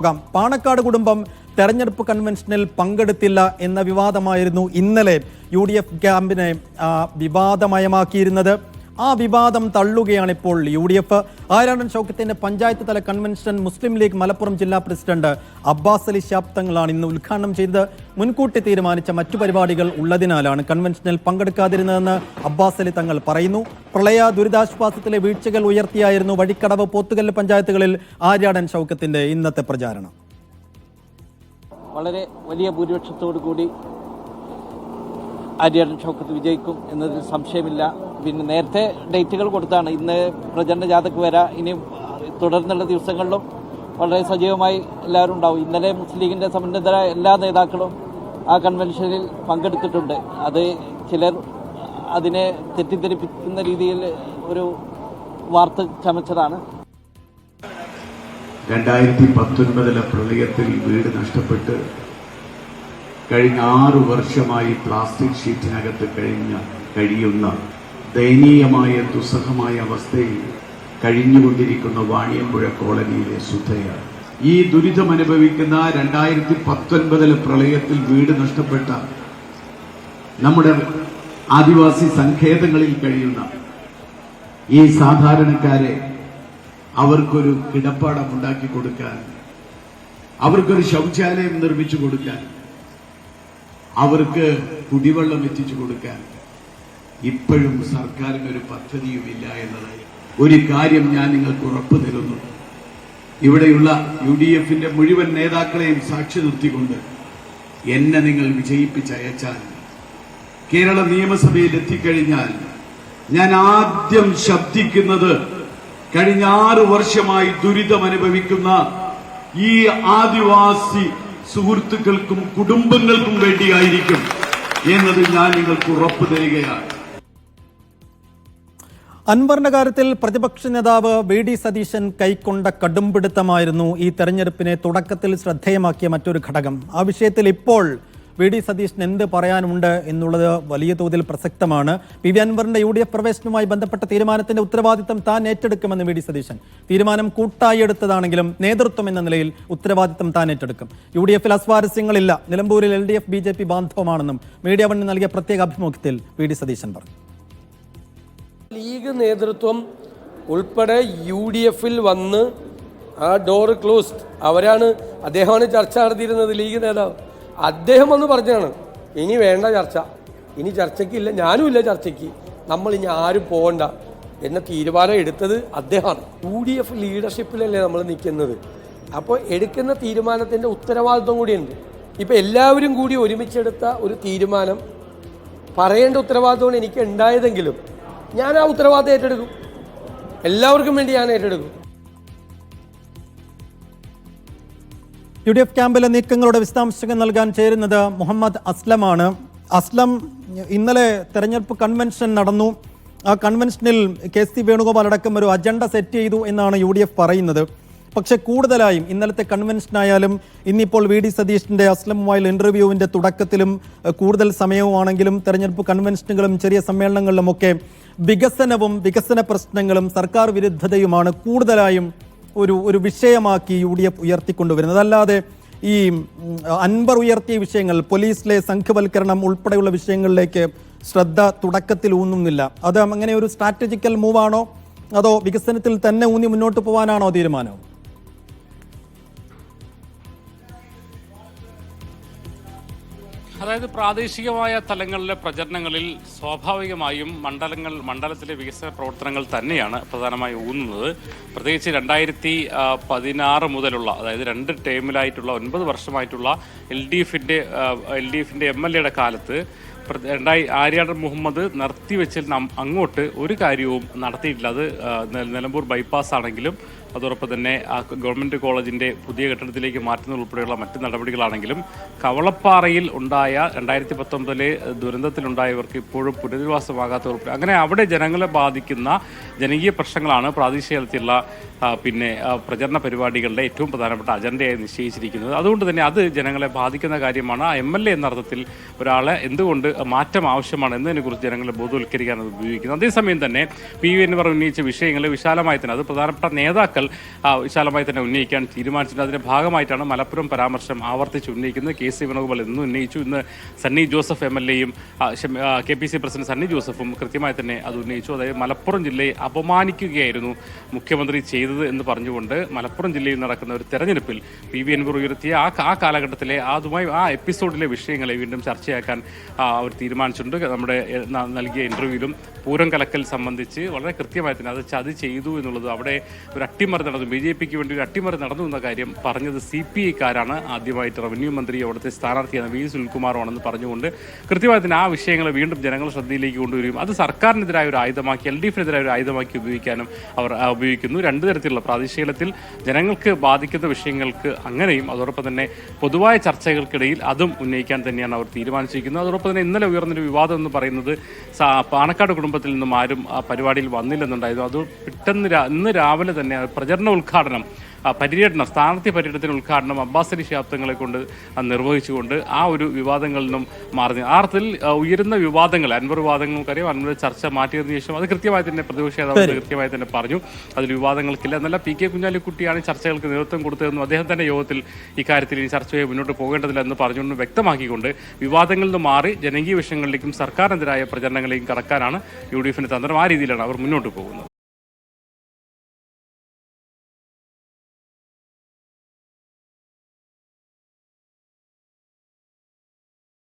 പോകാം പാണക്കാട് കുടുംബം തെരഞ്ഞെടുപ്പ് കൺവെൻഷനിൽ പങ്കെടുത്തില്ല എന്ന വിവാദമായിരുന്നു ഇന്നലെ യു ഡി എഫ് ക്യാമ്പിനെ വിവാദമയമാക്കിയിരുന്നത്. ആ വിവാദം തള്ളുകയാണ് ഇപ്പോൾ യു ഡി എഫ് ആരാടൻ ഷൗക്കത്തിന്റെ പഞ്ചായത്ത് തല കൺവെൻഷൻ മുസ്ലിം ലീഗ് മലപ്പുറം ജില്ലാ പ്രസിഡന്റ് അബ്ബാസ് അലി ശാബ്ദങ്ങളാണ് ഇന്ന് ഉദ്ഘാടനം ചെയ്തത്. മുൻകൂട്ടി തീരുമാനിച്ച മറ്റു പരിപാടികൾ ഉള്ളതിനാലാണ് കൺവെൻഷനിൽ പങ്കെടുക്കാതിരുന്നതെന്ന് അബ്ബാസ് അലി തങ്ങൾ പറയുന്നു. പ്രളയ ദുരിതാശ്വാസത്തിലെ വീഴ്ചകൾ ഉയർത്തിയായിരുന്നു വഴിക്കടവ് പോത്തുകല്ല് പഞ്ചായത്തുകളിൽ ആര്യാടൻ ഷൗക്കത്തിന്റെ ഇന്നത്തെ പ്രചാരണം. വളരെ വലിയ ഭൂരിപക്ഷത്തോടു കൂടി ആര്യാടൻ ഷൗക്കത്ത് വിജയിക്കും എന്നതിൽ സംശയമില്ല. പിന്നെ നേരത്തെ ഡേറ്റുകൾ കൊടുത്താണ്. ഇന്ന് പ്രചരണ ജാഥക്ക് വരാ. ഇനി തുടർന്നുള്ള ദിവസങ്ങളിലും വളരെ സജീവമായി എല്ലാവരും ഉണ്ടാവും. ഇന്നലെ മുസ്ലിം ലീഗിന്റെ സമന്വിതരായ എല്ലാ നേതാക്കളും ആ കൺവെൻഷനിൽ പങ്കെടുത്തിട്ടുണ്ട്. അത് ചിലർ അതിനെ തെറ്റിദ്ധരിപ്പിക്കുന്ന രീതിയിൽ ഒരു വാർത്ത ചമച്ചതാണ്. രണ്ടായിരത്തി പത്തൊൻപതിലെ പ്രളയത്തിൽ വീട് നഷ്ടപ്പെട്ട് കഴിഞ്ഞ ആറു വർഷമായി പ്ലാസ്റ്റിക് ഷീറ്റിനകത്ത് കഴിഞ്ഞ കഴിയുന്ന ദയനീയമായ ദുസ്സഹമായ അവസ്ഥയിൽ കഴിഞ്ഞുകൊണ്ടിരിക്കുന്ന വാണിയമ്പുഴ കോളനിയിലെ സുധയാണ്. ഈ ദുരിതം അനുഭവിക്കുന്ന രണ്ടായിരത്തി പത്തൊൻപതിലെ പ്രളയത്തിൽ വീട് നഷ്ടപ്പെട്ട നമ്മുടെ ആദിവാസി സങ്കേതങ്ങളിൽ കഴിയുന്ന ഈ സാധാരണക്കാരെ അവർക്കൊരു കിടപ്പാടം ഉണ്ടാക്കി കൊടുക്കാൻ അവർക്കൊരു ശൗചാലയം നിർമ്മിച്ചു കൊടുക്കാൻ അവർക്ക് കുടിവെള്ളം എത്തിച്ചു കൊടുക്കാൻ. ഇപ്പോഴും സർക്കാരിന് ഒരു പദ്ധതിയുമില്ല എന്നത് ഒരു കാര്യം ഞാൻ നിങ്ങൾക്ക് ഉറപ്പു തരുന്നു. ഇവിടെയുള്ള യു ഡി എഫിന്റെ മുഴുവൻ നേതാക്കളെയും സാക്ഷി നിർത്തിക്കൊണ്ട് എന്നെ നിങ്ങൾ വിജയിപ്പിച്ചയച്ചാൽ കേരള നിയമസഭയിൽ എത്തിക്കഴിഞ്ഞാൽ ഞാൻ ആദ്യം ശബ്ദിക്കുന്നത് കഴിഞ്ഞ ആറു വർഷമായി ദുരിതം അനുഭവിക്കുന്ന ഈ ആദിവാസി സുഹൃത്തുക്കൾക്കും കുടുംബങ്ങൾക്കും വേണ്ടിയായിരിക്കും എന്നത് ഞാൻ നിങ്ങൾക്ക് ഉറപ്പു തരികയാണ്. അൻവറിന്റെ കാര്യത്തിൽ പ്രതിപക്ഷ നേതാവ് വി ഡി സതീശൻ കൈക്കൊണ്ട കടുംപിടുത്തമായിരുന്നു ഈ തെരഞ്ഞെടുപ്പിനെ തുടക്കത്തിൽ ശ്രദ്ധേയമാക്കിയ മറ്റൊരു ഘടകം. ആ വിഷയത്തിൽ ഇപ്പോൾ വി ഡി സതീഷിന് എന്ത് പറയാനുണ്ട് എന്നുള്ളത് വലിയ തോതിൽ പ്രസക്തമാണ്. പി വി അൻവറിന്റെ യു ഡി എഫ് പ്രവേശനവുമായി ബന്ധപ്പെട്ട തീരുമാനത്തിന്റെ ഉത്തരവാദിത്തം താൻ ഏറ്റെടുക്കുമെന്ന് വി ഡി സതീശൻ. തീരുമാനം കൂട്ടായി എടുത്തതാണെങ്കിലും നേതൃത്വം എന്ന നിലയിൽ ഉത്തരവാദിത്തം താൻ ഏറ്റെടുക്കും. യു ഡി എഫിൽ അസ്വാരസ്യങ്ങളില്ല. നിലമ്പൂരിൽ L D F B J P ബാന്ധവമാണെന്നും media വണ്ണിന് നൽകിയ പ്രത്യേക അഭിമുഖത്തിൽ വി ഡി സതീശൻ പറഞ്ഞു. ലീഗ് നേതൃത്വം ഉൾപ്പെടെ യു ഡി എഫിൽ വന്ന് ആ ഡോർ ക്ലോസ്ഡ്. അവരാണ് അദ്ദേഹമാണ് ചർച്ച നടത്തിയിരുന്നത് ലീഗ് നേതാവ്. അദ്ദേഹം ഒന്ന് പറഞ്ഞാണ്. ഇനി വേണ്ട ചർച്ച. ഇനി ചർച്ചയ്ക്കില്ല. ഞാനും ഇല്ല ചർച്ചയ്ക്ക്. നമ്മൾ ഇനി ആരും പോകണ്ട എന്ന തീരുമാനം എടുത്തത് അദ്ദേഹമാണ്. യു ഡി എഫ് ലീഡർഷിപ്പിലല്ലേ നമ്മൾ നിൽക്കുന്നത്. അപ്പോൾ എടുക്കുന്ന തീരുമാനത്തിന്റെ ഉത്തരവാദിത്വം കൂടിയുണ്ട്. ഇപ്പോൾ എല്ലാവരും കൂടി ഒരുമിച്ചെടുത്ത ഒരു തീരുമാനം പറയേണ്ട ഉത്തരവാദിത്വമാണ് എനിക്ക് ഉണ്ടായതെങ്കിലും ഞാൻ ആ ഉത്തരവാദിത്തം ഏറ്റെടുക്കും. എല്ലാവർക്കും വേണ്ടി ഞാൻ ഏറ്റെടുക്കും. യു ഡി എഫ് ക്യാമ്പിലെ നീക്കങ്ങളുടെ വിശദാംശങ്ങൾ നൽകാൻ ചേരുന്നത് മുഹമ്മദ് അസ്ലമാണ്. അസ്ലം ഇന്നലെ തെരഞ്ഞെടുപ്പ് കൺവെൻഷൻ നടന്നു. ആ കൺവെൻഷനിൽ കെ സി വേണുഗോപാൽ അടക്കം ഒരു അജണ്ട സെറ്റ് ചെയ്തു എന്നാണ് യു ഡി എഫ് പറയുന്നത്. പക്ഷെ കൂടുതലായും ഇന്നലത്തെ കൺവെൻഷനായാലും ഇന്നിപ്പോൾ വി ഡി സതീഷിന്റെ അസ്ലമുമായുള്ള ഇന്റർവ്യൂവിന്റെ തുടക്കത്തിലും കൂടുതൽ സമയവുമാണെങ്കിലും തെരഞ്ഞെടുപ്പ് കൺവെൻഷനുകളും ചെറിയ സമ്മേളനങ്ങളിലുമൊക്കെ വികസനവും വികസന പ്രശ്നങ്ങളും സർക്കാർ വിരുദ്ധതയുമാണ് കൂടുതലായും ഒരു ഒരു വിഷയമാക്കി യു ഡി എഫ് ഉയർത്തിക്കൊണ്ടുവരുന്നത്. അല്ലാതെ ഈ അൻവർ ഉയർത്തിയ വിഷയങ്ങൾ പോലീസിലെ സംഘവൽക്കരണം ഉൾപ്പെടെയുള്ള വിഷയങ്ങളിലേക്ക് ശ്രദ്ധ തുടക്കത്തിൽ ഊന്നുന്നില്ല. അത് അങ്ങനെ ഒരു സ്ട്രാറ്റജിക്കൽ മൂവാണോ? അതോ വികസനത്തിൽ തന്നെ ഊന്നി മുന്നോട്ട് പോകാനാണോ തീരുമാനം? അതായത് പ്രാദേശികമായ തലങ്ങളിലെ പ്രചരണങ്ങളിൽ സ്വാഭാവികമായും മണ്ഡലങ്ങൾ മണ്ഡലത്തിലെ വികസന പ്രവർത്തനങ്ങൾ തന്നെയാണ് പ്രധാനമായി ഊന്നുന്നത്. പ്രത്യേകിച്ച് രണ്ടായിരത്തി പതിനാറ് മുതലുള്ള അതായത് രണ്ട് ടേമിലായിട്ടുള്ള ഒൻപത് വർഷമായിട്ടുള്ള എൽ ഡി എഫിന്റെ എൽ ഡി എഫിന്റെ എം എൽ എയുടെ കാലത്ത് രണ്ടായി ആര്യാടൻ മുഹമ്മദ് നിർത്തിവെച്ചിൽ അങ്ങോട്ട് ഒരു കാര്യവും നടത്തിയിട്ടില്ല. അത് നിലമ്പൂർ ബൈപ്പാസ് ആണെങ്കിലും അതോടൊപ്പം തന്നെ ആ ഗവൺമെന്റ് കോളേജിന്റെ പുതിയ കെട്ടിടത്തിലേക്ക് മാറ്റുന്നത് ഉൾപ്പെടെയുള്ള മറ്റ് നടപടികളാണെങ്കിലും കവളപ്പാറയിൽ ഉണ്ടായ രണ്ടായിരത്തി പത്തൊമ്പതിലെ ദുരന്തത്തിലുണ്ടായവർക്ക് ഇപ്പോഴും പുനരധിവാസമാകാത്ത ഉൾപ്പെടെ അങ്ങനെ അവിടെ ജനങ്ങളെ ബാധിക്കുന്ന ജനകീയ പ്രശ്നങ്ങളാണ് പ്രാദേശിക തലത്തിലുള്ള പിന്നെ പ്രചരണ പരിപാടികളുടെ ഏറ്റവും പ്രധാനപ്പെട്ട അജണ്ടയായി നിശ്ചയിച്ചിരിക്കുന്നത്. അതുകൊണ്ട് തന്നെ അത് ജനങ്ങളെ ബാധിക്കുന്ന കാര്യമാണ്. ആ എം എൽ എ എന്ന അർത്ഥത്തിൽ ഒരാളെ എന്തുകൊണ്ട് മാറ്റം ആവശ്യമാണ് എന്നതിനെക്കുറിച്ച് ജനങ്ങളെ ബോധവൽക്കരിക്കാൻ അത് ഉപയോഗിക്കുന്നത് അതേസമയം തന്നെ പി വി എന്നിവർ ഉന്നയിച്ച വിഷയങ്ങൾ വിശാലമായി തന്നെ അത് പ്രധാനപ്പെട്ട നേതാക്കൾ നേതാക്കൾ ആ, വിശാലമായി തന്നെ ഉന്നയിക്കാൻ തീരുമാനിച്ചിട്ടുണ്ട്. അതിന്റെ ഭാഗമായിട്ടാണ് മലപ്പുറം പരാമർശം ആവർത്തിച്ച് ഉന്നയിക്കുന്നത്. കെ സി വേണുഗോപാൽ ഇന്ന് ഉന്നയിച്ചു. ഇന്ന് സണ്ണി ജോസഫ് എം എൽ എയും K P C president Sunny ജോസഫും കൃത്യമായി തന്നെ അത് ഉന്നയിച്ചു. അതായത് മലപ്പുറം ജില്ലയെ അപമാനിക്കുകയായിരുന്നു മുഖ്യമന്ത്രി ചെയ്തത് എന്ന് പറഞ്ഞുകൊണ്ട് മലപ്പുറം ജില്ലയിൽ നടക്കുന്ന ഒരു തെരഞ്ഞെടുപ്പിൽ പി വി എൻപൂർ ഉയർത്തിയ ആ ആ കാലഘട്ടത്തിലെ ആ എപ്പിസോഡിലെ വിഷയങ്ങളെ വീണ്ടും ചർച്ചയാക്കാൻ അവർ തീരുമാനിച്ചിട്ടുണ്ട്. നമ്മുടെ നൽകിയ ഇന്റർവ്യൂവിലും പൂരം കലക്കൽ സംബന്ധിച്ച് വളരെ കൃത്യമായി തന്നെ അത് ചതി ചെയ്തു എന്നുള്ളത് അവിടെ ഒരു അട്ടിമറി നടന്നു. ബി ജെ പിക്ക് വേണ്ടി ഒരു അട്ടിമറി നടന്നു എന്ന കാര്യം പറഞ്ഞത് സി പി ഐക്കാരാണ്. ആദ്യമായിട്ട് റവന്യൂ മന്ത്രി അവിടുത്തെ സ്ഥാനാർത്ഥിയാണ് വി സുനിൽകുമാറുമാണെന്ന് പറഞ്ഞുകൊണ്ട് കൃത്യമായി തന്നെ ആ വിഷയങ്ങൾ വീണ്ടും ജനങ്ങളുടെ ശ്രദ്ധയിലേക്ക് കൊണ്ടുവരികയും അത് സർക്കാരിനെതിരായ ഒരു ആയുധമാക്കി എൽ ഡി എഫിനെതിരായ ഒരു ആയുധമാക്കി ഉപയോഗിക്കാനും അവർ ഉപയോഗിക്കുന്നു. രണ്ട് തരത്തിലുള്ള പ്രാദേശിക തലത്തിൽ ജനങ്ങൾക്ക് ബാധിക്കുന്ന വിഷയങ്ങൾക്ക് അങ്ങനെയും അതോടൊപ്പം തന്നെ പൊതുവായ ചർച്ചകൾക്കിടയിൽ അതും ഉന്നയിക്കാൻ തന്നെയാണ് അവർ തീരുമാനിച്ചിരിക്കുന്നത്. അതോടൊപ്പം തന്നെ ഇന്നലെ ഉയർന്നൊരു വിവാദം എന്ന് പറയുന്നത് പാണക്കാട് കുടുംബത്തിൽ നിന്നും ആരും ആ പരിപാടിയിൽ വന്നില്ലെന്നുണ്ടായിരുന്നു. അത് പെട്ടെന്ന് ഇന്ന് രാവിലെ തന്നെ പ്രചരണ ഉദ്ഘാടനം പര്യടനം സ്ഥാനാർത്ഥി പര്യടനത്തിന് ഉദ്ഘാടനം അബ്ബാസ് അലി ശാബ്ദങ്ങളെ കൊണ്ട് നിർവഹിച്ചുകൊണ്ട് ആ ഒരു വിവാദങ്ങളിൽ നിന്നും മാറി. ആ അർത്ഥത്തിൽ ഉയരുന്ന വിവാദങ്ങൾ അൻവർ വിവാദങ്ങൾ നമുക്കറിയാം. അൻവർ ചർച്ച മാറ്റിയതിനു ശേഷം അത് കൃത്യമായി തന്നെ പ്രതിപക്ഷ നേതാവ് കൃത്യമായി തന്നെ പറഞ്ഞു. അതിൽ വിവാദങ്ങൾക്കില്ല. എന്നല്ല പി കെ കുഞ്ഞാലിക്കുട്ടിയാണ് ചർച്ചകൾക്ക് നേതൃത്വം കൊടുത്തതെന്നും അദ്ദേഹം തന്നെ യോഗത്തിൽ ഇക്കാര്യത്തിൽ ഈ ചർച്ചയെ മുന്നോട്ട് പോകേണ്ടതില്ല എന്ന് പറഞ്ഞുകൊണ്ട് വ്യക്തമാക്കിക്കൊണ്ട് വിവാദങ്ങളിൽ നിന്ന് മാറി ജനകീയ വിഷയങ്ങളിലേക്കും സർക്കാരിനെതിരായ പ്രചരണങ്ങളിലേക്കും കടക്കാനാണ് യു ഡി എഫിന്റെ തന്ത്രം. ആ രീതിയിലാണ് അവർ മുന്നോട്ട് പോകുന്നത്.